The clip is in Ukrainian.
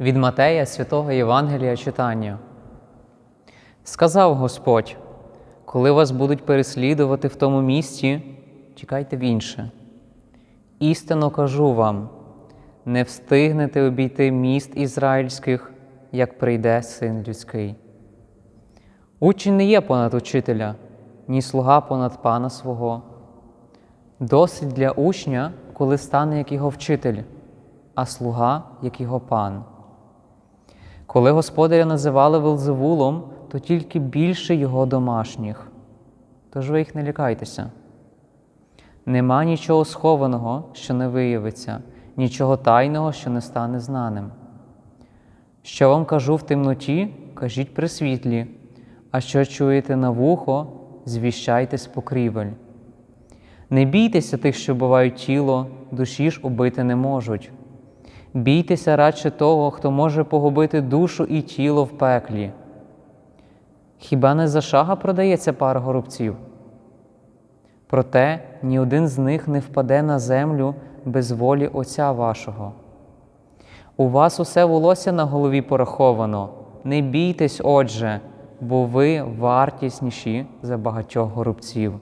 Від Матея святого Євангелія читання. Сказав Господь, коли вас будуть переслідувати в тому місті, тікайте в інше. Істинно кажу вам, не встигнете обійти міст ізраїльських, як прийде син людський. Учень не є понад учителя, ні слуга понад пана свого. Досить для учня, коли стане як його вчитель, а слуга як його пан. Коли господаря називали Велзевулом, то тільки більше його домашніх. Тож ви їх не лякайтеся. Нема нічого схованого, що не виявиться, нічого тайного, що не стане знаним. Що вам кажу в темноті, кажіть при світлі, а що чуєте на вухо, звіщайте з покрівель. Не бійтеся тих, що бувають тіло, душі ж убити не можуть. Бійтеся радше того, хто може погубити душу і тіло в пеклі. Хіба не за шага продається пара горобців? Проте ні один з них не впаде на землю без волі Отця вашого. У вас усе волосся на голові пораховано. Не бійтесь, отже, бо ви вартісніші за багатьох горобців.